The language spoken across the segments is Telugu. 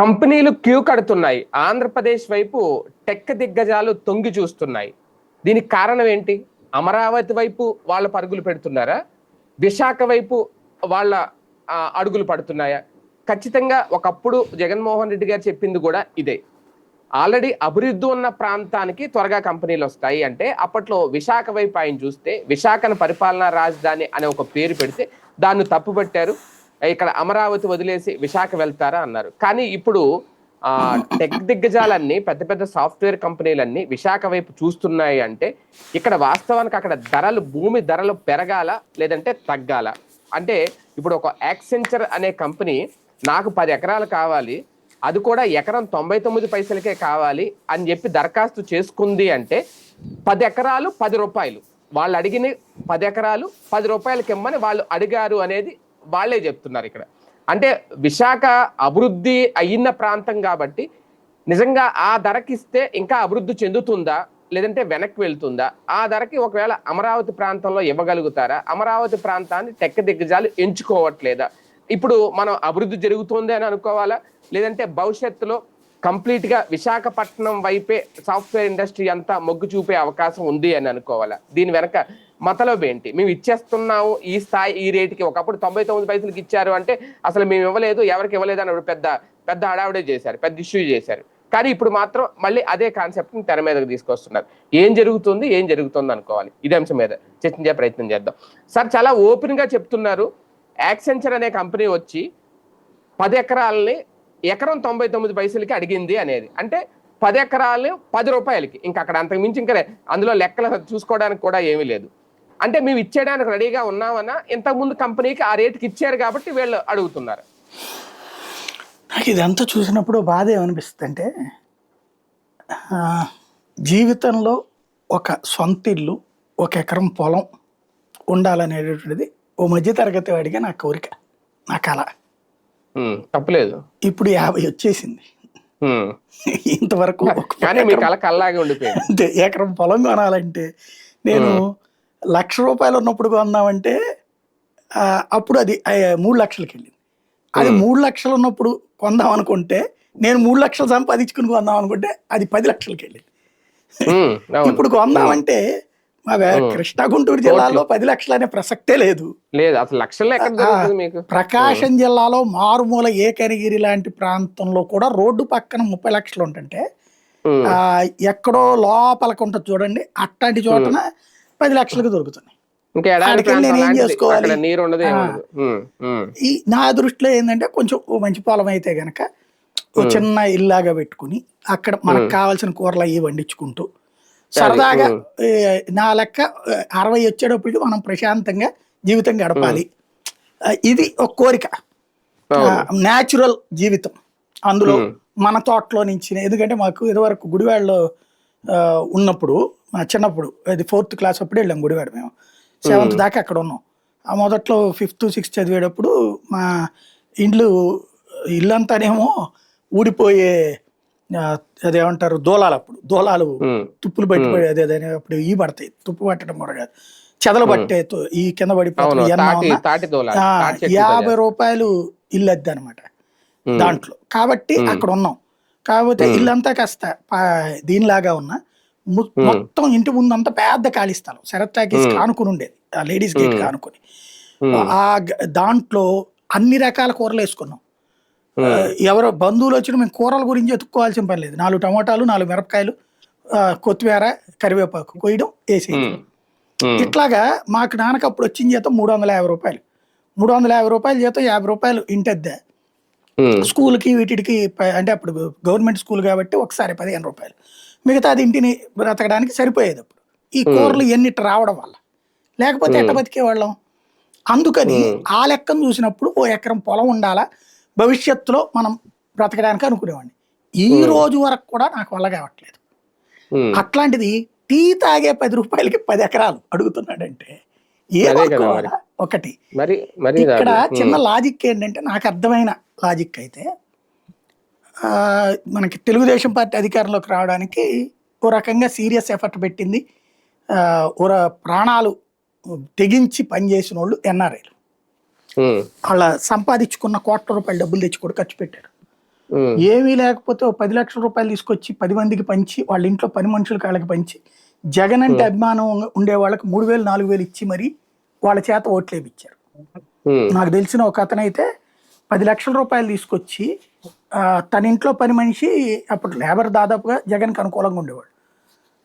కంపెనీలు క్యూ కడుతున్నాయి. ఆంధ్రప్రదేశ్ వైపు టెక్ దిగ్గజాలు తొంగి చూస్తున్నాయి. దీనికి కారణం ఏంటి? అమరావతి వైపు వాళ్ళ పరుగులు పెడుతున్నారా? విశాఖ వైపు వాళ్ళ అడుగులు పడుతున్నాయా? ఖచ్చితంగా ఒకప్పుడు జగన్మోహన్ రెడ్డి గారు చెప్పింది కూడా ఇదే. ఆల్రెడీ అభివృద్ధి ఉన్న ప్రాంతానికి త్వరగా కంపెనీలు వస్తాయి అంటే అప్పట్లో విశాఖ వైపు ఆయన చూస్తే విశాఖను పరిపాలనా రాజధాని అనే ఒక పేరు పెడితే దాన్ని తప్పుపట్టారు. ఇక్కడ అమరావతి వదిలేసి విశాఖ వెళ్తారా అన్నారు. కానీ ఇప్పుడు ఆ టెక్ దిగ్గజాలన్నీ పెద్ద పెద్ద సాఫ్ట్వేర్ కంపెనీలన్నీ విశాఖ వైపు చూస్తున్నాయి అంటే ఇక్కడ వాస్తవానికి అక్కడ ధరలు భూమి ధరలు పెరగాల లేదంటే తగ్గాల? అంటే ఇప్పుడు ఒక యాక్సెంచర్ అనే కంపెనీ నాకు పది ఎకరాలు కావాలి అది కూడా ఎకరం తొంభై తొమ్మిది పైసలకే కావాలి అని చెప్పి దరఖాస్తు చేసుకుంది అంటే పది ఎకరాలు పది రూపాయలు. వాళ్ళు అడిగిన పది ఎకరాలు పది రూపాయలకి ఇమ్మని వాళ్ళు అడిగారు అనేది వాళ్ళే చెప్తున్నారు ఇక్కడ. అంటే విశాఖ అభివృద్ధి అయిన ప్రాంతం కాబట్టి నిజంగా ఆ ధరకిస్తే ఇంకా అభివృద్ధి చెందుతుందా? లేదంటే వెనక్కి వెళ్తుందా? ఆ ధరకి ఒకవేళ అమరావతి ప్రాంతంలో ఇవ్వగలుగుతారా? అమరావతి ప్రాంతాన్ని టెక్క దిగ్గజాలు ఎంచుకోవట్లేదా? ఇప్పుడు మనం అభివృద్ధి జరుగుతుంది అని అనుకోవాలా? లేదంటే భవిష్యత్తులో కంప్లీట్గా విశాఖపట్నం వైపే సాఫ్ట్వేర్ ఇండస్ట్రీ అంతా మొగ్గు చూపే అవకాశం ఉంది అని అనుకోవాలా? దీని వెనక మతలబ్ ఏంటి? మేము ఇచ్చేస్తున్నాము ఈ స్థాయి ఈ రేటుకి. ఒకప్పుడు తొంభై తొమ్మిది పైసలకి ఇచ్చారు అంటే అసలు మేము ఇవ్వలేదు ఎవరికి ఇవ్వలేదు అని పెద్ద పెద్ద హడావిడే చేశారు పెద్ద ఇష్యూ చేశారు. కానీ ఇప్పుడు మాత్రం మళ్ళీ అదే కాన్సెప్ట్ని తెర మీదకి తీసుకొస్తున్నారు. ఏం జరుగుతుంది ఏం జరుగుతుంది అనుకోవాలి. ఇదే అంశం మీద చర్చించే ప్రయత్నం చేద్దాం. సార్ చాలా ఓపెన్గా చెప్తున్నారు. యాక్సెంచర్ అనే కంపెనీ వచ్చి పది ఎకరాలని ఎకరం తొంభై తొమ్మిది పైసలకి అడిగింది అనేది. అంటే పది ఎకరాలు పది రూపాయలకి. ఇంకా అక్కడ అంతకు మించి ఇంకా అందులో లెక్కలు చూసుకోవడానికి కూడా ఏమీ లేదు. అంటే మేము ఇచ్చేయడానికి రెడీగా ఉన్నామన్నా ఇంతకుముందు కంపెనీకి ఆ రేటుకి ఇచ్చారు కాబట్టి వీళ్ళు అడుగుతున్నారు. నాకు ఇదంతా చూసినప్పుడు బాధ ఏమనిపిస్తుంది అంటే జీవితంలో ఒక సొంత ఇల్లు ఒక ఎకరం పొలం ఉండాలనేటటువంటిది ఓ మధ్య తరగతి వాడిగా నా కోరిక నా కళ తప్పులేదు. ఇప్పుడు యాభై వచ్చేసింది. ఇంతవరకు కానీ మీ కళ కల్లాగే ఉండిపోయింది. అంతే ఎకరం పొలం కొనాలంటే నేను లక్ష రూపాయలు ఉన్నప్పుడు కొందామంటే అప్పుడు అది మూడు లక్షలకి వెళ్ళింది. అది మూడు లక్షలు ఉన్నప్పుడు కొందాం అనుకుంటే నేను మూడు లక్షలు సంపాదించుకుని కొందాం అనుకుంటే అది పది లక్షలకి వెళ్ళింది. ఇప్పుడు కొందామంటే మా కృష్ణా గుంటూరు జిల్లాలో పది లక్షలు అనే ప్రసక్తే లేదు. లేదు అసలు మీకు? ప్రకాశం జిల్లాలో మారుమూల ఏకనగిరి లాంటి ప్రాంతంలో కూడా రోడ్డు పక్కన ముప్పై లక్షలు ఉంటుంటే ఎక్కడో లోపలికి ఉంటుంది చూడండి అట్లాంటి చోటన పది లక్షలకు దొరుకుతున్నాయి. ఈ నా దృష్టిలో ఏంటంటే కొంచెం మంచి పొలం అయితే గనక చిన్న ఇల్లాగా పెట్టుకుని అక్కడ మనకు కావాల్సిన కూరలు అవి వండించుకుంటూ సరదాగా నా లెక్క అరవై వచ్చేటప్పటికి మనం ప్రశాంతంగా జీవితం గడపాలి. ఇది ఒక కోరిక. న్యాచురల్ జీవితం. అందులో మన తోటలో నుంచి ఎందుకంటే మాకు ఇదివరకు గుడివాడలో ఆ, ఉన్నప్పుడు చిన్నప్పుడు అది ఫోర్త్ క్లాస్ అప్పుడు వెళ్ళాం గుడివాడ మేము. సెవెంత్ దాకా అక్కడ ఉన్నాం. ఆ మొదట్లో ఫిఫ్త్ సిక్స్త్ చదివేటప్పుడు మా ఇండ్లు ఇల్లంతానేమో ఊడిపోయే ఆ, అదేమంటారు దూలాలు అప్పుడు. దూలాలు తుప్పులు పట్టిపోయి అదే అదే అప్పుడు ఈ పడతాయి. తుప్పు పట్టడం కూడా కాదు. చెదలు పట్టే తో- ఈ కింద చెట్టు యాభై రూపాయలు ఇల్లు అద్దె అనమాట దాంట్లో. కాబట్టి అక్కడ ఉన్నాం. కాకపోతే ఇల్లంతా కాస్త దీనిలాగా ఉన్నా ము- మొత్తం ఇంటి ముందు అంతా పెద్ద ఖాళీ స్థలం. శరత్ టాకీస్ కానుకుని ఉండేది. ఆ లేడీస్ గేట్ కానుకుని. ఆ దాంట్లో అన్ని రకాల కూరలు వేసుకున్నాం. ఎవరో బంధువులు వచ్చిన మేము కూరల గురించి ఎత్తుక్కోవాల్సిన పని లేదు. నాలుగు టమాటాలు నాలుగు మిరపకాయలు కొత్తిమీర కరివేపాకు కొయ్యడం వేసేది. ఇట్లాగా మాకు నాన్నకు అప్పుడు వచ్చిన జీతం మూడు వందల యాభై రూపాయలు. మూడు వందల యాభై రూపాయలు జీతం యాభై రూపాయలు ఇంటద్దే. స్కూల్కి వీటికి అంటే అప్పుడు గవర్నమెంట్ స్కూల్ కాబట్టి ఒకసారి పదిహేను రూపాయలు. మిగతా అది ఇంటిని బ్రతకడానికి సరిపోయేది అప్పుడు. ఈ కూరలు ఎన్నిటి రావడం వల్ల. లేకపోతే ఎట్ట బతికేవాళ్ళం? అందుకని ఆ లెక్కను చూసినప్పుడు ఓ ఎకరం పొలం ఉండాలా? భవిష్యత్తులో మనం బ్రతకడానికి అనుకునేవాడిని. ఈ రోజు వరకు కూడా నాకు వల్ల కావట్లేదు. అట్లాంటిది టీ తాగే పది రూపాయలకి పది ఎకరాలు అడుగుతున్నాడంటే ఏ? ఒకటి. మరి ఇక్కడ. చిన్న లాజిక్ ఏంటంటే నాకు అర్థమైన లాజిక్ అయితే మనకి తెలుగుదేశం పార్టీ అధికారంలోకి రావడానికి ఓ రకంగా సీరియస్ ఎఫర్ట్ పెట్టింది. ఓ ప్రాణాలు తెగించి పనిచేసిన వాళ్ళు ఎన్ఆర్ఐలు వాళ్ళ సంపాదించుకున్న కోట్ల రూపాయల డబ్బులు తెచ్చి కూడా ఖర్చు పెట్టారు. ఏమీ లేకపోతే పది లక్షల రూపాయలు తీసుకొచ్చి పది మందికి పంచి వాళ్ళ ఇంట్లో పని మనుషుల కాళ్ళకి పంచి జగన్ అంటే అభిమానం ఉండే వాళ్ళకి మూడు వేలు నాలుగు వేలు ఇచ్చి మరి వాళ్ళ చేత ఓట్లేపిచ్చారు నాకు తెలిసిన ఒక అతనైతే పది లక్షల రూపాయలు తీసుకొచ్చి తన ఇంట్లో పని మనిషి అప్పుడు లేబర్ దాదాపుగా జగన్కి అనుకూలంగా ఉండేవాడు.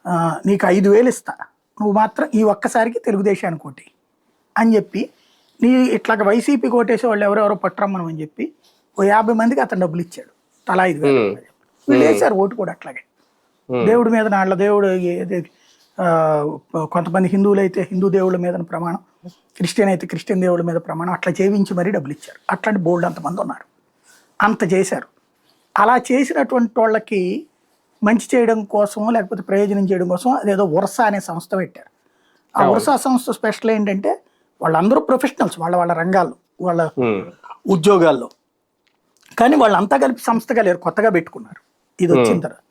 ఆ, నీకు ఐదు వేలు ఇస్తా. నువ్వు మాత్రం ఈ ఒక్కసారికి తెలుగుదేశానికి ఓటి అని చెప్పి నీ ఇట్లాగ వైసీపీ కోటేసే వాళ్ళు ఎవరెవరో పట్టరమ్మని చెప్పి ఓ యాభై మందికి అతను డబ్బులు ఇచ్చాడు. తలా ఐదు వేలు. వీళ్ళు వేశారు ఓటు కూడా అట్లాగే. దేవుడి మీద నాళ్ళ దేవుడు కొంతమంది హిందువులు అయితే హిందూ దేవుళ్ళ మీద ప్రమాణం క్రిస్టియన్ అయితే క్రిస్టియన్ దేవుళ్ళ మీద ప్రమాణం అట్లా చేయించి మరీ డబ్బులు ఇచ్చారు. అట్లాంటి బోల్డ్ అంతమంది ఉన్నారు. అంత చేశారు. అలా చేసినటువంటి వాళ్ళకి మంచి చేయడం కోసం లేకపోతే ప్రయోజనం చేయడం కోసం అదేదో ఉరస అనే సంస్థ పెట్టారు. ఆ ఉరస సంస్థ స్పెషల్ ఏంటంటే వాళ్ళందరూ ప్రొఫెషనల్స్ వాళ్ళ వాళ్ళ రంగాల్లో వాళ్ళ ఉద్యోగాల్లో. కానీ వాళ్ళంతా కలిపి సంస్థగా లేరు కొత్తగా పెట్టుకున్నారు. ఇది వచ్చిన తర్వాత.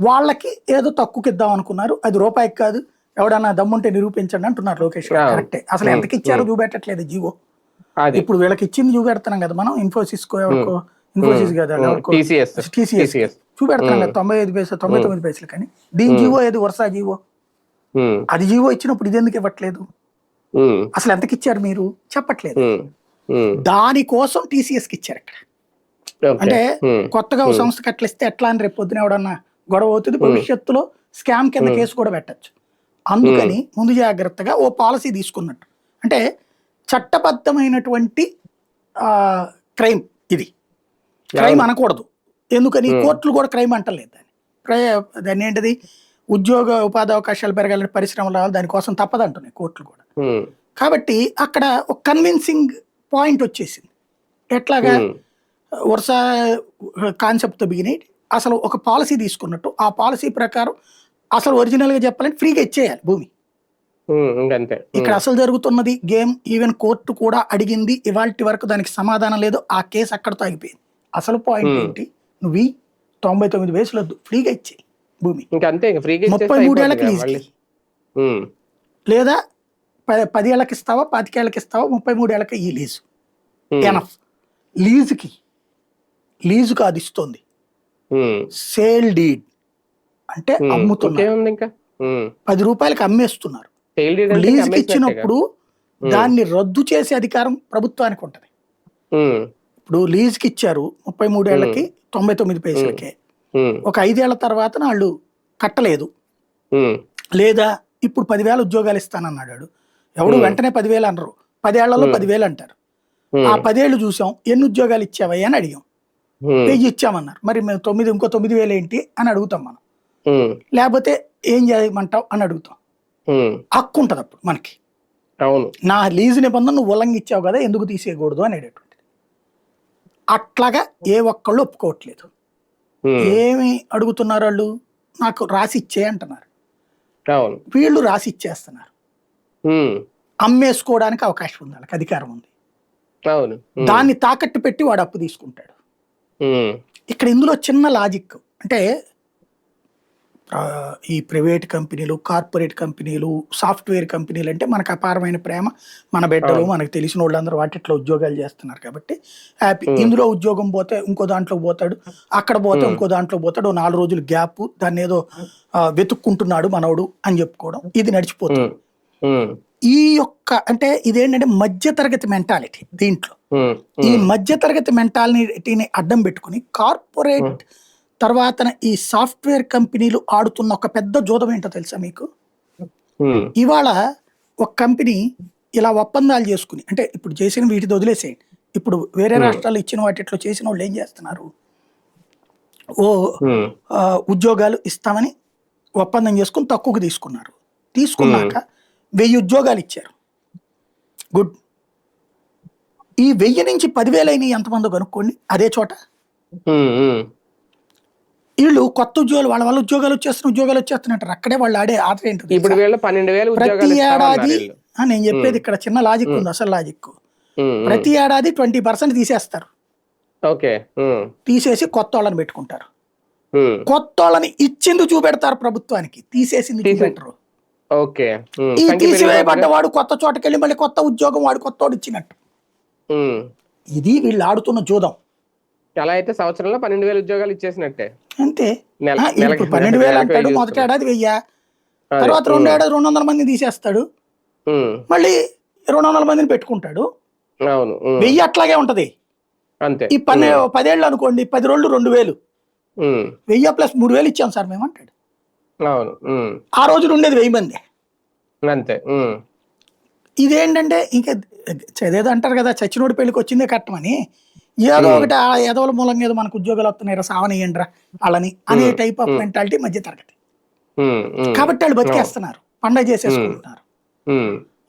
వాళ్ళకి ఏదో తక్కువకి ఇద్దాం అనుకున్నారు. అది రూపాయికి కాదు. ఎవడన్నా దమ్ముంటే నిరూపించండి అంటున్నారు లోకేష్. కరెక్టే. అసలు ఎంతకి ఇచ్చారో చూపెట్టట్లేదు జీవో. ఇప్పుడు వీళ్ళకి ఇచ్చింది చూపెడుతున్నాం కదా మనం ఇన్ఫోసిస్ కో ఎవరికో? ఇన్ఫోసిస్ కదా టీసీఎస్ టీసీఎస్ టీసీఎస్ చూపెడుతున్నాం కదా తొంభై ఐదు పైసలు తొంభై తొమ్మిది పైసలు కానీ. దీని జీవో ఏది? వరుస జీవో? అది జీవో ఇచ్చినప్పుడు ఇది ఎందుకు ఇవ్వట్లేదు? అసలు ఎంతకి ఇచ్చారు మీరు? చెప్పట్లేదు. దానికోసం టీసీఎస్కి ఇచ్చారు ఇక్కడ. అంటే కొత్తగా ఒక సంస్థకి అట్లా ఇస్తే ఎట్లా అని రేపు పొద్దున ఎవడన్నా గొడవ అవుతుంది భవిష్యత్తులో స్కామ్ కింద కేసు కూడా పెట్టచ్చు. అందుకని ముందు జాగ్రత్తగా ఓ పాలసీ తీసుకున్నట్టు. అంటే చట్టబద్ధమైనటువంటి క్రైమ్ ఇది. క్రైమ్ అనకూడదు. ఎందుకని? కోర్టులు కూడా క్రైమ్ అంటలేదు దాన్ని. దాన్ని ఏంటిది? ఉద్యోగ ఉపాధి అవకాశాలు పెరగాలని పరిశ్రమలు రావాలి దానికోసం తప్పదంటున్నాయి కోర్టులు కూడా. కాబట్టి అక్కడ ఒక కన్విన్సింగ్ పాయింట్ వచ్చేసింది. ఎట్లాగా? వరుస కాన్సెప్ట్తో బిగినాయి అసలు ఒక పాలసీ తీసుకున్నట్టు ఆ పాలసీ ప్రకారం అసలు ఒరిజినల్గా చెప్పాలంటే ఫ్రీగా ఇచ్చేయాలి భూమి. ఇక్కడ అసలు జరుగుతున్నది గేమ్ ఈవెన్ కోర్టు కూడా అడిగింది ఇవాళ వరకు దానికి సమాధానం లేదు. ఆ కేసు అక్కడతో ఆగిపోయింది. అసలు పాయింట్ ఏంటి? నువ్వు తొంభై తొమ్మిది వయసులో ఫ్రీగా ఇచ్చేయి భూమి. ముప్పై మూడేళ్ళకి కదా మళ్ళీ. ఉమ్, లేదా ప- పదేళ్ళకి ఇస్తావా పాతికేళ్ళకి ఇస్తావా ముప్పై మూడేళ్ళకి ఈ లీజు. ఎనఫ్ లీజుకి లీజుకి అది ఇస్తుంది. Sale deed. అంటే అమ్ముతున్నారు. పది రూపాయలకి అమ్మేస్తున్నారు. లీజుకి. ఇచ్చినప్పుడు దాన్ని రద్దు చేసే అధికారం ప్రభుత్వానికి ఉంటది. ఉమ్, ఇప్పుడు లీజుకి ఇచ్చారు ముప్పై మూడేళ్ళకి తొంభై తొమ్మిది పైసలకే. ఒక ఐదేళ్ళ తర్వాత వాళ్ళు కట్టలేదు. లేదా ఇప్పుడు పదివేల ఉద్యోగాలు ఇస్తానన్నాడు వాడు. ఎవడు వెంటనే పదివేలు అనరు. పదేళ్ళలో పదివేలు అంటారు. ఆ పదేళ్ళు చూసాం ఎన్ని ఉద్యోగాలు ఇచ్చావయ్యా అని అడిగాం. వెయ్యి ఇచ్చామన్నారు. మరి మేము తొమ్మిది ఇంకో తొమ్మిది వేలు ఏంటి అని అడుగుతాం మనం. లేకపోతే ఏం చేయమంటావు అని అడుగుతాం. హక్కు ఉంటుంది అప్పుడు మనకి. అవును. నా లీజు నిబంధన నువ్వు ఉల్లంఘించావు కదా ఎందుకు తీసేయకూడదు అనేటటువంటిది. అట్లాగా ఏ ఒక్కళ్ళు ఒప్పుకోవట్లేదు. ఏమి అడుగుతున్నారు వాళ్ళు? నాకు రాసి ఇచ్చే అంటున్నారు. వీళ్ళు రాసి ఇచ్చేస్తున్నారు. అమ్మేసుకోవడానికి అవకాశం ఉంది వాళ్ళకి అధికారం ఉంది. దాన్ని తాకట్టు పెట్టి వాడు అప్పు తీసుకుంటాడు. ఇక్కడ ఇందులో చిన్న లాజిక్. అంటే ఈ ప్రైవేట్ కంపెనీలు కార్పొరేట్ కంపెనీలు సాఫ్ట్వేర్ కంపెనీలు అంటే మనకు అపారమైన ప్రేమ. మన బిడ్డలు మనకు తెలిసిన వాళ్ళందరూ వాటిట్లో ఉద్యోగాలు చేస్తున్నారు కాబట్టి హ్యాపీ. ఇందులో ఉద్యోగం పోతే ఇంకో దాంట్లో పోతాడు. అక్కడ పోతే ఇంకో దాంట్లో పోతాడు. నాలుగు రోజులు గ్యాప్ దాన్ని ఏదో వెతుక్కుంటున్నాడు మనవడు అని చెప్పుకోవడం. ఇది నడిచిపోతుంది. ఈ యొక్క అంటే ఇదేంటంటే మధ్యతరగతి మెంటాలిటీ దీంట్లో. ఈ మధ్యతరగతి మెంటాలిటీని అడ్డం పెట్టుకుని కార్పొరేట్ తర్వాత ఈ సాఫ్ట్వేర్ కంపెనీలు ఆడుతున్న ఒక పెద్ద జోదం ఏంటో తెలుసా మీకు? ఇవాళ ఒక కంపెనీ ఇలా ఒప్పందాలు చేసుకుని అంటే ఇప్పుడు చేసిన వీటితో వదిలేసేయండి. ఇప్పుడు వేరే రాష్ట్రాలు ఇచ్చిన వాటిట్లో చేసిన వాళ్ళు ఏం చేస్తున్నారు? ఓ ఉద్యోగాలు ఇస్తామని ఒప్పందం చేసుకుని తక్కువకు తీసుకున్నారు. తీసుకున్నాక వెయ్యి ఉద్యోగాలు ఇచ్చారు. గుడ్. ఈ వెయ్యి నుంచి పదివేలు అయినాయి ఎంతమంది కనుక్కోండి. అదే చోట వీళ్ళు కొత్త ఉద్యోగాలు వాళ్ళ వాళ్ళ ఉద్యోగాలు వచ్చేస్తున్న ఉద్యోగాలు వచ్చేస్తున్నట్టు అక్కడే వాళ్ళు ఆడే ఆట ఏంటో? ఇప్పుడు వీళ్ళు పన్నెండు వేలు ప్రతి ఏడాది నేను చెప్పేది ఇక్కడ చిన్న లాజిక్ ఉంది అసలు లాజిక్ ప్రతి ఏడాది ట్వంటీ పర్సెంట్ తీసేస్తారు. ఓకే తీసేసి కొత్త వాళ్ళని పెట్టుకుంటారు. కొత్త వాళ్ళని ఇచ్చింది చూపెడతారు ప్రభుత్వానికి. తీసేసింది తీసి- చూపెట్టరు. ఓకే ఈ తీసివేయబడ్డ? వాడు కొత్త చోటకెళ్ళి మళ్ళీ కొత్త ఉద్యోగం వాడు కొత్త వాడు ఇచ్చినట్టు ఇది వీళ్ళు ఆడుతున్న జూదం. అలా అయితే సంవత్సరంలో పన్నెండు వేల ఉద్యోగాలు ఇచ్చేసినట్టే. అంతే. పన్నెండు వేలు అంటాడు మొదటి ఏడాది వెయ్యి. తర్వాత రెండు ఏడాది రెండు వందల మంది తీసేస్తాడు. మళ్ళీ రెండు వందల మందిని పెట్టుకుంటాడు. అవును వెయ్యి అట్లాగే ఉంటది. అంతే. ఈ పన్నె పదేళ్ళు అనుకోండి పది రోజులు రెండు వేలు. వెయ్యి ప్లస్ మూడు వేలు ఇచ్చాం సార్ మేము అంటాడు. అవును ఆ రోజులు ఉండేది వెయ్యి మంది. అంతే ఇదేంటంటే ఇంకా చదివేది అంటారు కదా చచ్చినోడి పెళ్ళికి వచ్చిందే కట్టమని. ఏదో ఒకటి ఆ ఎదవల మూలంగా ఏదో మనకు ఉద్యోగాలు వస్తున్నాయి సావనియండిరా వాళ్ళని అనే టైప్ ఆఫ్ మెంటాలిటీ మధ్య తరగతి. కాబట్టి వాళ్ళు బతికేస్తున్నారు పండగ చేసేసుకుంటున్నారు.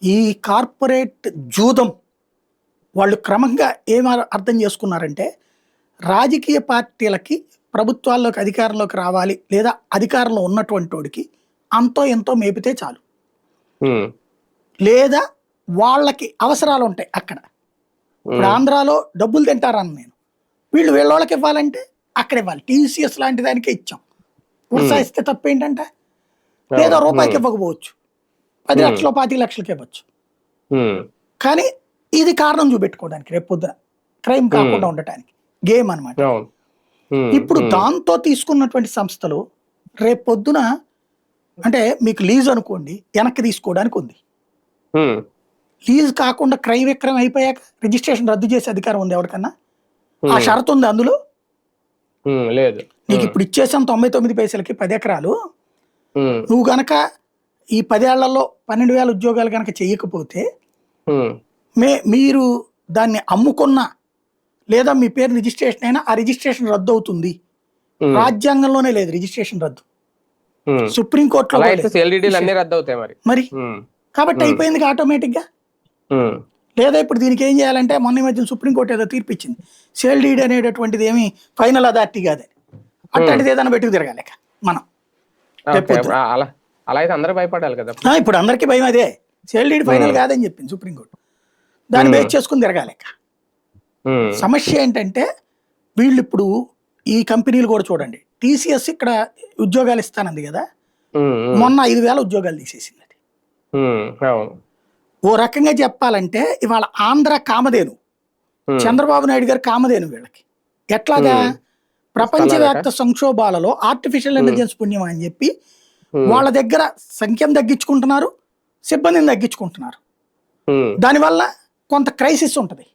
ఈ కార్పొరేట్ జూదం వాళ్ళు క్రమంగా ఏం అర్థం చేసుకున్నారంటే రాజకీయ పార్టీలకి ప్రభుత్వాల్లోకి అధికారంలోకి రావాలి లేదా అధికారంలో ఉన్నటువంటి వాడికి అంతో ఎంతో మేపితే చాలు. లేదా వాళ్ళకి అవసరాలు ఉంటాయి అక్కడ. ఇప్పుడు ఆంధ్రాలో డబ్బులు తింటారని నేను. వీళ్ళు వీళ్ళకి ఇవ్వాలంటే అక్కడ ఇవ్వాలి. టీసీఎస్ లాంటి దానికే ఇచ్చాం. ప్రోత్సహిస్తే తప్పు ఏంటంటే లేదా రూపాయికి ఇవ్వకపోవచ్చు. పది లక్షలు పాతి లక్షలకి ఇవ్వచ్చు. కానీ ఇది కారణం చూపెట్టుకోవడానికి రేపు పొద్దున. క్రైమ్ కాకుండా ఉండటానికి. గేమ్ ఉమ్, ఇప్పుడు దాంతో తీసుకున్నటువంటి సంస్థలు రేపు పొద్దున అంటే మీకు లీజ్ అనుకోండి వెనక్కి తీసుకోవడానికి ఉంది. లీజ్ కాకుండా క్రయ విక్రయం అయిపోయాక రిజిస్ట్రేషన్ రద్దు చేసే అధికారం ఉంది ఎవరికన్నా? ఆ షరతు ఉంది అందులో? లేదు. నీకు ఇప్పుడు ఇచ్చేసాం తొంభై తొమ్మిది పైసలకి పది ఎకరాలు. నువ్వు గనక ఈ పదేళ్ళలో పన్నెండు వేల ఉద్యోగాలు గనక చేయకపోతే మే మీరు దాన్ని అమ్ముకున్నా లేదా మీ పేరు రిజిస్ట్రేషన్ అయినా ఆ రిజిస్ట్రేషన్ రద్దు అవుతుంది. రాజ్యాంగంలోనే లేదు రిజిస్ట్రేషన్ రద్దు. సుప్రీంకోర్టులో మరి. కాబట్టి అయిపోయింది ఆటోమేటిక్గా లేదా ఇప్పుడు దీనికి ఏం చేయాలంటే మొన్న ఈ మధ్యన సుప్రీంకోర్టు ఏదో తీర్పు ఇచ్చింది సేల్ డీడ్ అనేటటువంటిది ఏమి ఫైనల్ అథారిటీ కాదని అట్లాంటిది ఏదైనా పెట్టుకు తిరగాలి మనం. అలా అలా అయితే అందరూ భయపడాలి కదా ఇప్పుడు అందరికీ భయం అదే. సేల్ డీడ్ ఫైనల్ కాదని చెప్పింది సుప్రీంకోర్టు. దాన్ని బేస్ చేసుకుని తిరగాలి సమస్య ఏంటంటే వీళ్ళు ఇప్పుడు ఈ కంపెనీలు కూడా చూడండి. టీసీఎస్ ఇక్కడ ఉద్యోగాలు ఇస్తానంది కదా. మొన్న ఐదు వేల ఉద్యోగాలు తీసేసింది అది. ఓ రకంగా చెప్పాలంటే ఇవాళ ఆంధ్ర కామధేను. చంద్రబాబు నాయుడు గారు కామధేను వీళ్ళకి. ఎట్లాగా? ప్రపంచవ్యాప్త సంక్షోభాలలో ఆర్టిఫిషియల్ ఇంటెలిజెన్స్ పుణ్యం అని చెప్పి వాళ్ళ దగ్గర సంఖ్యను తగ్గించుకుంటున్నారు సిబ్బందిని తగ్గించుకుంటున్నారు. దానివల్ల కొంత క్రైసిస్ ఉంటుంది.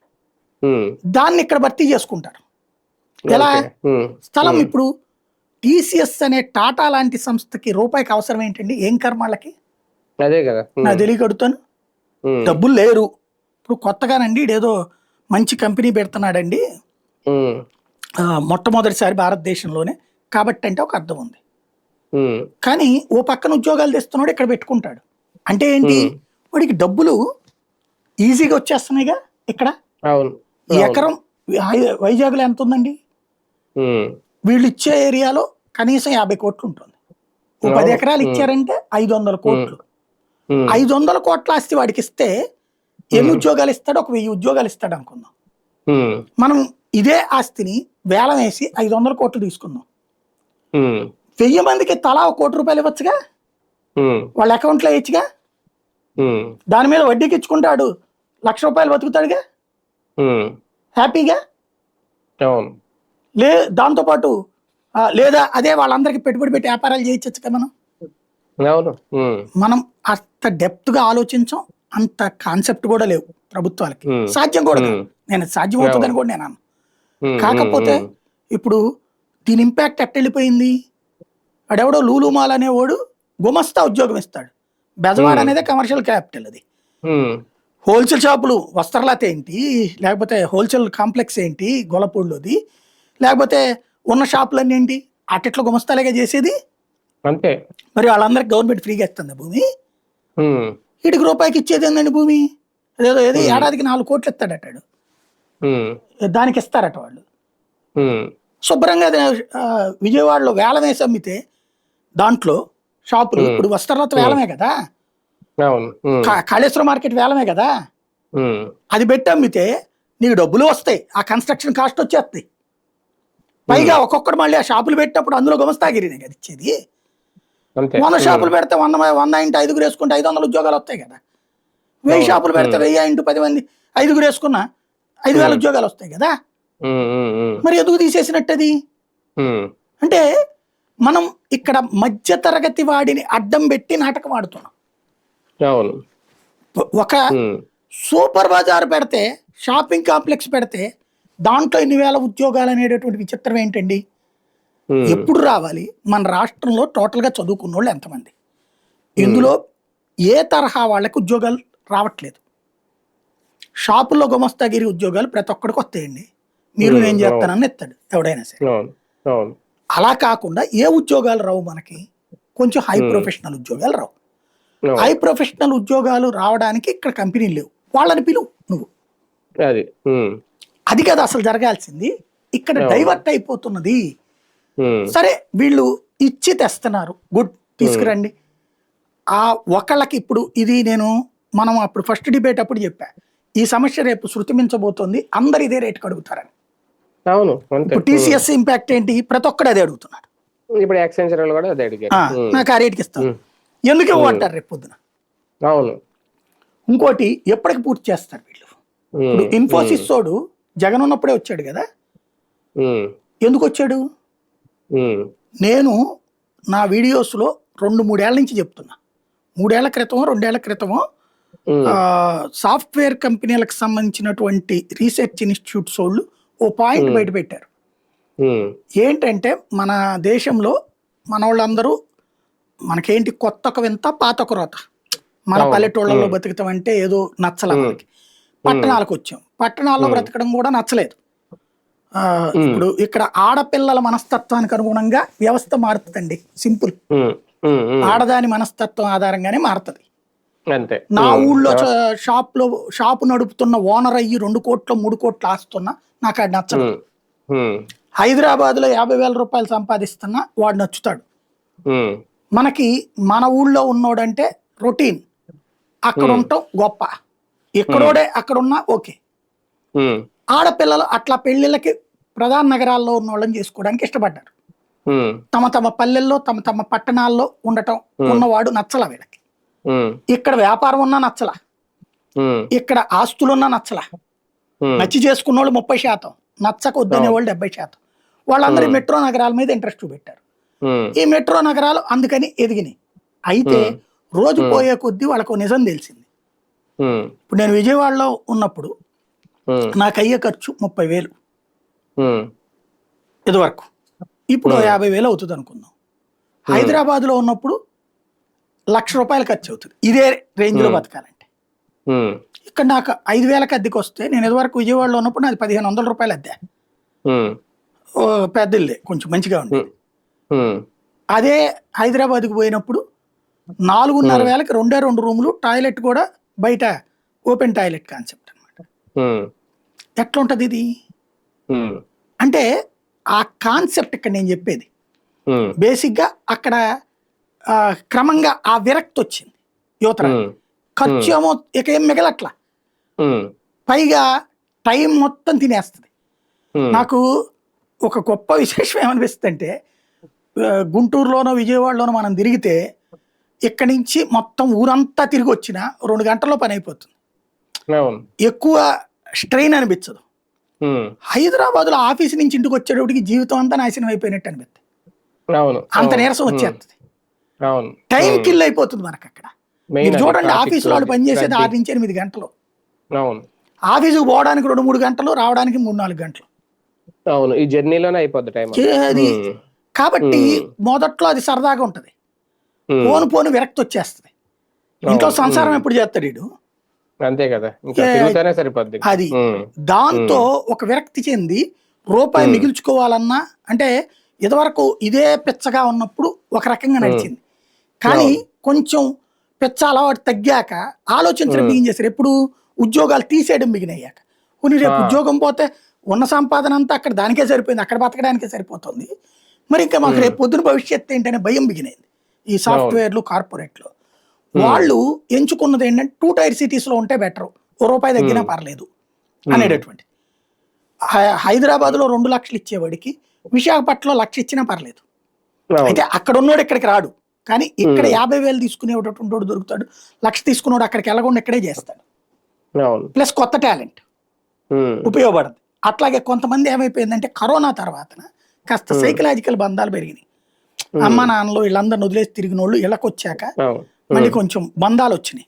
దాన్ని ఇక్కడ భర్తీ చేసుకుంటారు. ఎలా? స్థలం ఇప్పుడు టీసీఎస్ అనే టాటా లాంటి సంస్థకి రూపాయికి అవసరం ఏంటండి? ఏం కర్మాళ్ళకి అదే కదా. నా తెలియకడుతాను ఉమ్, డబ్బులు లేరు. ఇప్పుడు కొత్తగానండి ఇదేదో మంచి కంపెనీ పెడుతున్నాడండి. మొట్టమొదటిసారి భారతదేశంలోనే. కాబట్టి అంటే ఒక అర్థం ఉంది. కానీ ఓ పక్కన ఉద్యోగాలు తెస్తున్నాడు ఇక్కడ పెట్టుకుంటాడు. అంటే ఏంటి? వాడికి డబ్బులు ఈజీగా వచ్చేస్తున్నాయిగా ఇక్కడ? ఎకరం వైజాగ్లో ఎంత ఉందండి? వీళ్ళు ఇచ్చే ఏరియాలో కనీసం యాభై కోట్లు ఉంటుంది. పది. ఎకరాలు ఇచ్చారంటే ఐదు వందల కోట్లు. ఐదు వందల కోట్ల ఆస్తి వాడికి ఇస్తే ఎన్ని ఉద్యోగాలు ఇస్తాడు ఒక వెయ్యి ఉద్యోగాలు ఇస్తాడు అనుకుందాం. ఉమ్, మనం ఇదే ఆస్తిని వేలం వేసి ఐదు వందల కోట్లు తీసుకుందాం. వెయ్యి మందికి తలా ఒక కోటి రూపాయలు ఇవ్వచ్చుగా? వాళ్ళ అకౌంట్లో వేయచ్చుగా? దాని మీద వడ్డీకి ఇచ్చుకుంటాడు. లక్ష రూపాయలు బతుకుతాడుగా? హ్యాపీగా? లే దాంతోపాటు లేదా అదే వాళ్ళందరికీ పెట్టుబడి పెట్టి వ్యాపారాలు చేయొచ్చుగా మనం? అవును. మనం అంత డెప్త్గా ఆలోచించం అంత కాన్సెప్ట్ కూడా లేవు ప్రభుత్వాలకి. సాధ్యం కూడా. నేను సాధ్యం అవుతుందని కూడా నేను కాకపోతే ఇప్పుడు దీని ఇంపాక్ట్ ఎట్ట వెళ్ళిపోయింది వాడెవడో లూలుమాల్ అనేవాడు గుమస్తా ఉద్యోగం ఇస్తాడు. బెజవాడ అనేది కమర్షియల్ క్యాపిటల్ అది. హోల్సేల్ షాపులు వస్త్రలత ఏంటి? లేకపోతే హోల్సేల్ కాంప్లెక్స్ ఏంటి? గొల్లపూడిలోది లేకపోతే ఉన్న షాపులన్నీ ఏంటి? అట్టిట్లో గుమస్తాలేగా చేసేది. అంతే. మరి వాళ్ళందరికి గవర్నమెంట్ ఫ్రీగా ఇస్తుంది భూమి. వీటికి రూపాయికి ఇచ్చేది ఏందండి భూమి? అదేదో ఏదో ఏడాదికి నాలుగు కోట్లు ఇస్తాడటాడు దానికి ఇస్తారట వాళ్ళు. శుభ్రంగా విజయవాడలో వేలం వేసి అమ్మితే దాంట్లో షాపులు ఇప్పుడు వస్త్రలత వేలమే కదా? కాళేశ్వరం మార్కెట్ వేలమే కదా? అది పెట్టి అమ్మితే నీకు డబ్బులు వస్తాయి. ఆ కన్స్ట్రక్షన్ కాస్ట్ వచ్చేస్తాయి. పైగా ఒక్కొక్కడు మళ్ళీ ఆ షాపులు పెట్టినప్పుడు అందులో గుమస్తాగిరినే కదా ఇచ్చేది. వంద షాపులు పెడితే వంద వంద ఇంటూ ఐదుగురు వేసుకుంటే ఐదు వందల ఉద్యోగాలు వస్తాయి కదా. వెయ్యి షాపులు పెడితే వెయ్యి ఇంటూ పది మంది. ఐదుగురు వేసుకున్నా ఐదు వేల ఉద్యోగాలు వస్తాయి కదా. మరి ఎందుకు తీసేసినట్టది? అంటే మనం ఇక్కడ మధ్య తరగతి వాడిని అడ్డం పెట్టి నాటకం ఆడుతున్నాం. ఒక సూపర్ బజార్ పెడితే షాపింగ్ కాంప్లెక్స్ పెడితే దాంట్లో ఎన్ని వేల ఉద్యోగాలు అనేటటువంటి విచిత్రం ఏంటండి? ఎప్పుడు రావాలి? మన రాష్ట్రంలో టోటల్గా చదువుకున్న వాళ్ళు ఎంతమంది? ఇందులో ఏ తరహా వాళ్ళకి ఉద్యోగాలు రావట్లేదు? షాపుల్లో గుమస్తాగిరి ఉద్యోగాలు ప్రతి ఒక్కడికి వస్తాయండి. మీరు నేను చేస్తానని ఎత్తాడు ఎవడైనా సరే. అలా కాకుండా ఏ ఉద్యోగాలు రావు మనకి? కొంచెం హై ప్రొఫెషనల్ ఉద్యోగాలు రావు. హై ప్రొఫెషనల్ ఉద్యోగాలు రావడానికి ఇక్కడ కంపెనీలు లేవు. వాళ్ళని పిలువు నువ్వు. అది కదా అసలు జరగాల్సింది. ఇక్కడ డైవర్ట్ అయిపోతున్నది సరే వీళ్ళు ఇచ్చి తెస్తున్నారు. గుడ్ తీసుకురండి. ఆ ఒకళ్ళకి ఇప్పుడు ఇది నేను మనం అప్పుడు ఫస్ట్ డిబేట్ అప్పుడు చెప్పా. ఈ సమస్య రేపు శృతిమించబోతోంది. అందరు ఇదే రేటుకి అడుగుతారని. అవును ఇప్పుడు టీసీఎస్ ఇంపాక్ట్ ఏంటి? ప్రతి ఒక్కడు అదే అడుగుతున్నాడు ఇప్పుడు యాక్సెంచర్ వాళ్ళు కూడా అదే అడిగారు. నాకు ఆ రేటుకి ఇస్తాను ఎందుకు ఇవ్వమంటారు రేపు పొద్దున? అవును. ఇంకోటి ఎప్పటికి పూర్తి చేస్తారు వీళ్ళు? ఇప్పుడు ఇన్ఫోసిస్ తోడు జగన్ ఉన్నప్పుడే వచ్చాడు కదా. ఎందుకు వచ్చాడు? నేను నా వీడియోస్లో రెండు మూడేళ్ళ నుంచి చెప్తున్నా. మూడేళ్ళ క్రితమో రెండేళ్ళ క్రితమో సాఫ్ట్వేర్ కంపెనీలకు సంబంధించినటువంటి రీసెర్చ్ ఇన్స్టిట్యూట్స్ వాళ్ళు ఓ పాయింట్ బయట పెట్టారు ఏంటంటే మన దేశంలో మన వాళ్ళందరూ మనకేంటి కొత్త ఒక వింత పాత ఒక రోత. మన. పల్లెటూళ్ళలో. బతుకుతాం అంటే ఏదో నచ్చల. మనకి. పట్టణాలకు వచ్చాం. పట్టణాల్లో బ్రతకడం కూడా నచ్చలేదు. ఇప్పుడు ఇక్కడ ఆడపిల్లల మనస్తత్వానికి అనుగుణంగా వ్యవస్థ మారుతుందండి. సింపుల్. ఆడదాని మనస్తత్వం ఆధారంగానే మారుతుంది. అంతే. నా ఊళ్ళో షాప్లో షాపు నడుపుతున్న ఓనర్ అయ్యి రెండు కోట్లు మూడు కోట్లు ఆస్తున్నా నాకు అది నచ్చదు. హైదరాబాద్లో యాభై వేల రూపాయలు సంపాదిస్తున్నా వాడు నచ్చుతాడు. మనకి మన ఊళ్ళో ఉన్నోడంటే రొటీన్. అక్కడ ఉండటం గొప్ప. ఎక్కడోడే అక్కడ ఉన్నా ఓకే. ఆడపిల్లలు అట్లా పెళ్ళిళ్ళకి ప్రధాన నగరాల్లో ఉన్న వాళ్ళని చేసుకోవడానికి ఇష్టపడ్డారు. తమ తమ పల్లెల్లో తమ తమ పట్టణాల్లో ఉండటం ఉన్నవాడు నచ్చల వీళ్ళకి. ఇక్కడ వ్యాపారం ఉన్నా నచ్చల. ఇక్కడ ఆస్తులున్నా నచ్చల. నచ్చి చేసుకున్న వాళ్ళు ముప్పై శాతం నచ్చక వద్దనే వాళ్ళు డెబ్బై శాతం. వాళ్ళందరూ మెట్రో నగరాల మీద ఇంట్రెస్ట్ చూపెట్టారు. ఈ మెట్రో నగరాలు అందుకని ఎదిగినాయి. అయితే రోజు పోయే కొద్దీ వాళ్ళకు నిజం తెలిసింది. ఇప్పుడు నేను విజయవాడలో ఉన్నప్పుడు నాకు అయ్యే ఖర్చు ముప్పై వేలు. ఇదివరకు. ఇప్పుడు యాభై వేలు అవుతుంది అనుకుందాం హైదరాబాద్లో ఉన్నప్పుడు లక్ష రూపాయలు ఖర్చు అవుతుంది. ఇదే రేంజ్లో బతకాలంటే. ఇక్కడ నాకు ఐదు వేలకు అద్దెకి వస్తే నేను ఇదివరకు విజయవాడలో ఉన్నప్పుడు నాది పదిహేను వందల రూపాయలు అద్దె. ఉమ్, ఓ పెద్ద ఇల్లే కొంచెం మంచిగా ఉంది అదే హైదరాబాద్కి పోయినప్పుడు నాలుగున్నర వేలకి రెండే రెండు రూములు టాయిలెట్ కూడా బయట ఓపెన్ టాయిలెట్ కాన్సెప్ట్ అనమాట ఎట్లా ఉంటుంది ఇది? అంటే ఆ కాన్సెప్ట్ ఇక్కడ నేను చెప్పేది. బేసిక్గా అక్కడ క్రమంగా ఆ విరక్తి వచ్చింది యువతర ఉమ్, ఖర్చు ఏమో ఇక ఏం మిగలట్లా. పైగా టైం మొత్తం తినేస్తుంది. నాకు ఒక గొప్ప విశేషం ఏమనిపిస్తుంది అంటే గుంటూరులోనో విజయవాడలోనో మనం తిరిగితే ఇక్కడి నుంచి మొత్తం ఊరంతా తిరిగి వచ్చిన రెండు గంటల్లో పని అయిపోతుంది. ఎక్కువ స్ట్రెయిన్ అనిపించదు. ఉమ్, హైదరాబాద్లో ఆఫీస్ నుంచి ఇంటికి వచ్చేటప్పటికి జీవితం అంతా నాశనం అయిపోయినట్టు అనిపిస్తుంది అవును. అంత నీరసం వచ్చేస్తుంది టైం కిల్ అయిపోతుంది మనకు అక్కడ మీరు చూడండి ఆఫీస్ వాళ్ళు పనిచేసేది. ఆరు నుంచి ఎనిమిది గంటలు. ఆఫీసుకు పోవడానికి రెండు మూడు గంటలు రావడానికి మూడు నాలుగు గంటలు. అవును. ఈ జర్నీలోనే అయిపోద్ది టైం అది కాబట్టి. మొదట్లో అది సరదాగా ఉంటది. పోను పోను విరక్తి వచ్చేస్తుంది. ఇంట్లో సంసారం. ఎప్పుడు చేస్తాడు వీడు? అంతే కదా. ఇంకా సరిపోద్ది. అది. దాంతో ఒక విరక్తి చెంది రూపాయి మిగిల్చుకోవాలన్నా అంటే ఇదివరకు ఇదే పిచ్చగా ఉన్నప్పుడు ఒక రకంగా నడిచింది. కానీ కొంచెం పిచ్చ అలవాటు తగ్గాక ఆలోచించడం బిగిన్ చేశారు? ఎప్పుడు ఉద్యోగాలు తీసేయడం బిగిన్ అయ్యాక కొన్ని రేపు. ఉద్యోగం పోతే ఉన్న సంపాదన అంతా అక్కడ దానికే సరిపోయింది అక్కడ బతకడానికే సరిపోతుంది. మరి ఇంకా మాకు రేపు పొద్దున భవిష్యత్తు ఏంటనే భయం బిగినైంది ఈ సాఫ్ట్వేర్లు కార్పొరేట్లు వాళ్ళు ఎంచుకున్నది ఏంటంటే టూ టైర్ సిటీస్లో ఉంటే బెటర్ ఓ రూపాయి తగ్గినా పర్లేదు అనేటటువంటి. హై- హైదరాబాద్లో రెండు లక్షలు ఇచ్చేవాడికి విశాఖపట్నంలో లక్ష ఇచ్చినా పర్లేదు. అయితే అక్కడ ఉన్నోడు ఇక్కడికి రాడు. కానీ ఇక్కడ యాభై వేలు తీసుకునేటటువంటి దొరుకుతాడు. లక్ష తీసుకునేవాడు అక్కడికి వెళ్ళకుండా ఇక్కడే చేస్తాడు. ప్లస్ కొత్త టాలెంట్. ఉపయోగపడదు. అట్లాగే కొంతమంది ఏమైపోయిందంటే కరోనా తర్వాత కాస్త సైకలాజికల్ బంధాలు పెరిగినాయి. అమ్మ నాన్నలు వీళ్ళందరిని వదిలేసి తిరిగిన వాళ్ళు ఇళ్ళకి వచ్చాక అవును. మళ్ళీ కొంచెం బంధాలు వచ్చినాయి.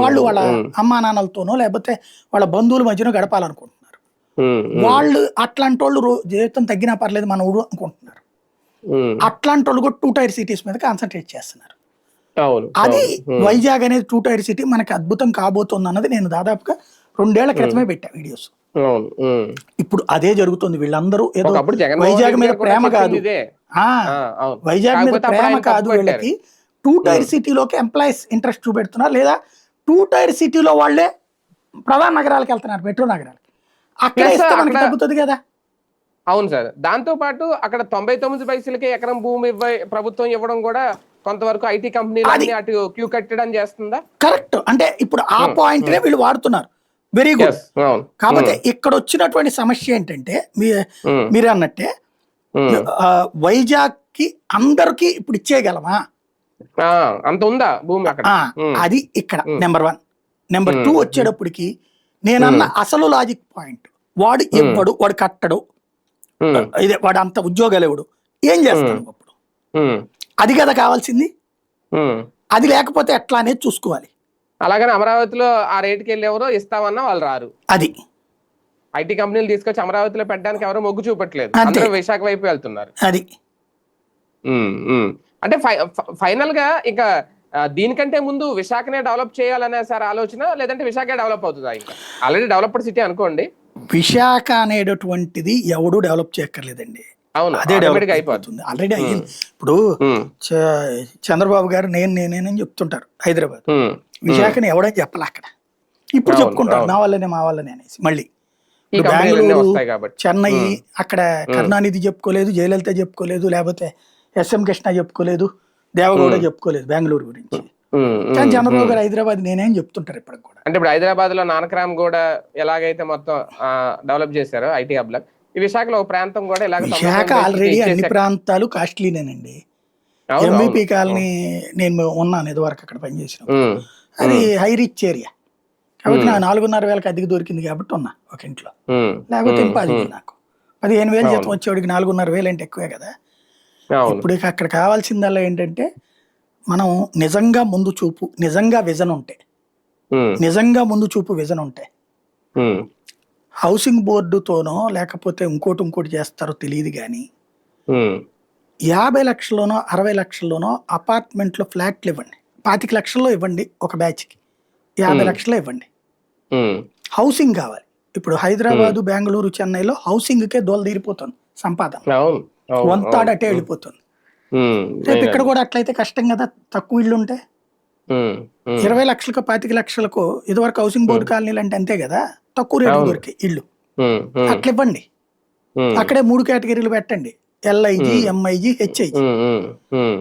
వాళ్ళు వాళ్ళ అమ్మా నాన్నలతోనో లేకపోతే వాళ్ళ బంధువుల మధ్యన గడపాలనుకుంటున్నారు. వాళ్ళు అట్లాంటి వాళ్ళు జీవితం తగ్గినా పర్లేదు మన ఊరు అనుకుంటున్నారు. అట్లాంటి వాళ్ళు కూడా టూ టైర్ సిటీస్ మీద కాన్సన్ట్రేట్ చేస్తున్నారు. అది వైజాగ్ అనేది టూ టైర్ సిటీ మనకి అద్భుతం కాబోతుంది అన్నది నేను దాదాపుగా రెండేళ్ళ క్రితమే పెట్టా వీడియోస్. ఇప్పుడు అదే జరుగుతుంది. వీళ్ళందరూ ఏదో వైజాగ్ మీద ప్రేమ కాదు. వైజాగ్ మీద ప్రేమ కాదు. వీళ్ళకి. టూ టైర్ సిటీలోకి ఎంప్లాయీస్ ఇంట్రెస్ట్ చూపెడుతున్నారు లేదా టూ టైర్ సిటీలో వాళ్ళే ప్రధాన నగరాలకు వెళ్తున్నారు మెట్రో నగరాలకి. అక్కడ ఇస్తే మనకి తగ్గుతుంది కదా. అవును సార్. దాంతో పాటు అక్కడ తొంభై తొమ్మిది పైసలకి ఎకరం భూమి ఇవ్వ ప్రభుత్వం ఇవ్వడం కూడా కొంతవరకు ఐటీ కంపెనీలు అన్ని అటు క్యూ కట్టడం చేస్తుందా? కరెక్ట్. అంటే ఇప్పుడు ఆ పాయింట్ నే వీళ్ళు వాడుతున్నారు. వెరీ గుడ్ కాకపోతే ఇక్కడ వచ్చినటువంటి సమస్య ఏంటంటే మీరు అన్నట్టే వైజాగ్కి అందరికి ఇప్పుడు ఇచ్చేయగలమా? అంత ఉందా భూమి అక్కడ? అది ఇక్కడ. Number one number. టూ వచ్చేటప్పటికి నేనన్న అసలు లాజిక్ పాయింట్ వాడు ఇవ్వడు వాడు కట్టడు. ఇదే వాడు అంత ఉద్యోగాలు ఇవ్వడు ఏం చేస్తాడు అప్పుడు అది కదా కావాల్సింది. అది లేకపోతే ఎట్లా అనేది చూసుకోవాలి. అలాగని అమరావతిలో ఆ రేటుకి వెళ్ళి ఎవరో ఇస్తామన్నా వాళ్ళు రారు. అది. ఐటీ కంపెనీలు తీసుకొచ్చి అమరావతిలో పెట్టడానికి ఎవరో మొగ్గు చూపట్లేదు. అందరూ విశాఖ వైపు వెళ్తున్నారు. అది. అంటే ఫైనల్గా ఇంకా దీనికంటే ముందు విశాఖనే డెవలప్ చేయాలనే సార్ ఆలోచన లేదంటే విశాఖ డెవలప్ అవుతుందా ఇంకా? ఆల్రెడీ డెవలప్డ్ సిటీ అనుకోండి. విశాఖ అనేటటువంటిది ఎవడు డెవలప్ చేయక్కర్లేదండి. అదే డెవలప్ అయిపోతుంది. ఆల్రెడీ అయ్యింది. ఇప్పుడు చంద్రబాబు గారు నేను నేనేనని చెప్తుంటారు హైదరాబాద్. విశాఖని ఎవడని చెప్పాలి అక్కడ. ఇప్పుడు చెప్పుకుంటారు. నా వల్లనే మా వల్లనే అనేసి మళ్ళీ. బెంగళూరు, చెన్నై అక్కడ కరుణానిధి చెప్పుకోలేదు జయలలిత చెప్పుకోలేదు లేకపోతే ఎస్ఎం కృష్ణ చెప్పుకోలేదు దేవగౌడ చెప్పుకోలేదు బెంగళూరు గురించి. కానీ చంద్రబాబు. గారు హైదరాబాద్ నేనేం చెప్తుంటారు ఇప్పటికి కూడా. అంటే ఇప్పుడు హైదరాబాద్లో నానక్రామ్ కూడా ఎలాగైతే మొత్తం డెవలప్ చేశారో ఐటీ హబ్లో ఈ విశాఖలో ఒక ప్రాంతం కూడా ఇలాగ విశాఖ ఆల్రెడీ అన్ని. ప్రాంతాలు కాస్ట్లీనేనండి. అవును. కాలనీ నేను ఉన్నాను ఇదివరకు అక్కడ పనిచేసిన అది హై రిచ్ ఏరియా. కాబట్టి నాకు నాలుగున్నర వేలకు అద్దెకి దొరికింది కాబట్టి ఉన్నా ఒక ఇంట్లో. లేకపోతే ఇంపాసిబుల్ నాకు. పదిహేను వేలు జీతం వచ్చేవాడికి నాలుగున్నర వేలు అంటే ఎక్కువే కదా. ఇప్పుడు అక్కడ కావాల్సిందల్లా ఏంటంటే మనం నిజంగా ముందు చూపు నిజంగా విజన్ ఉంటే. నిజంగా ముందు చూపు విజన్ ఉంటే. హౌసింగ్ బోర్డుతోనో లేకపోతే ఇంకోటి ఇంకోటి చేస్తారో తెలియదు కానీ యాభై లక్షల్లోనో అరవై లక్షల్లోనో అపార్ట్మెంట్లో ఫ్లాట్లు ఇవ్వండి. పాతిక లక్షల్లో ఇవ్వండి ఒక బ్యాచ్కి. యాభై లక్షల్లో ఇవ్వండి. హౌసింగ్ కావాలి. ఇప్పుడు హైదరాబాదు బెంగళూరు చెన్నైలో హౌసింగ్కే దోల తీరిపోతుంది సంపాదన అవును, వంతాడు అటే వెళ్ళిపోతుంది. రేపు ఇక్కడ కూడా అట్లయితే కష్టం కదా తక్కువ ఇల్లు ఉంటే? ఇరవై లక్షలకు పాతిక లక్షలకు ఇదివరకు హౌసింగ్ బోర్డు కాలనీలు అంటే అంతే కదా తక్కువ రేటు. దొరికి ఇల్లు అట్లా ఇవ్వండి. అక్కడే మూడు కేటగిరీలు పెట్టండి. ఎల్ఐజి ఎంఐజి హెచ్ఐజి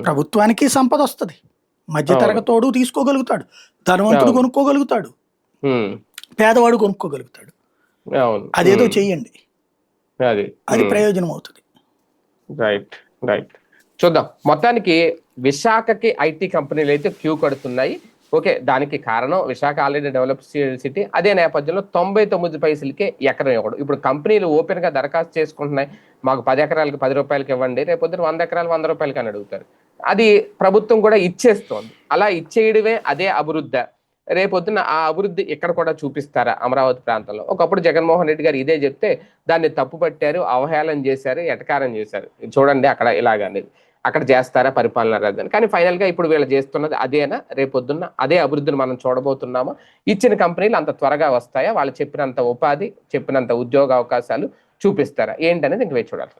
ప్రభుత్వానికి సంపద వస్తుంది. మధ్య తరగతోడు తీసుకోగలుగుతాడు. ధనవంతుడు. కొనుక్కోగలుగుతాడు. పేదవాడు కొనుక్కోగలుగుతాడు. అదేదో చెయ్యండి అది. ప్రయోజనం అవుతుంది. రైట్ రైట్ చూద్దాం. మొత్తానికి విశాఖకి ఐటీ కంపెనీలు అయితే క్యూ కడుతున్నాయి. ఓకే దానికి కారణం విశాఖ ఆల్రెడీ డెవలప్ సిటీ. అదే నేపథ్యంలో తొంభై తొమ్మిది పైసలకే ఎకరం ఇవ్వడం. ఇప్పుడు కంపెనీలు ఓపెన్గా దరఖాస్తు చేసుకుంటున్నాయి. మాకు పది ఎకరాలకి పది రూపాయలకి ఇవ్వండి. రేపొద్దున వంద ఎకరాలు వంద రూపాయలకి అని అడుగుతారు. అది ప్రభుత్వం కూడా ఇచ్చేస్తోంది. అలా ఇచ్చేయడమే అదే అభివృద్ధి. రేపొద్దున ఆ అభివృద్ధి ఇక్కడ కూడా చూపిస్తారా అమరావతి ప్రాంతంలో? ఒకప్పుడు జగన్మోహన్ రెడ్డి గారు ఇదే చెప్తే దాన్ని తప్పు పట్టారు అవహేళన చేశారు ఎటకారం చేశారు. చూడండి అక్కడ ఇలాగనేది అక్కడ చేస్తారా పరిపాలన రాదని. కానీ ఫైనల్గా ఇప్పుడు వీళ్ళు చేస్తున్నది అదేనా? రేపొద్దున్న అదే అభివృద్ధిని మనం చూడబోతున్నామా? ఇచ్చిన కంపెనీలు అంత త్వరగా వస్తాయా? వాళ్ళు చెప్పినంత ఉపాధి చెప్పినంత ఉద్యోగ అవకాశాలు చూపిస్తారా? ఏంటనేది ఇంక వేచి చూడాలి.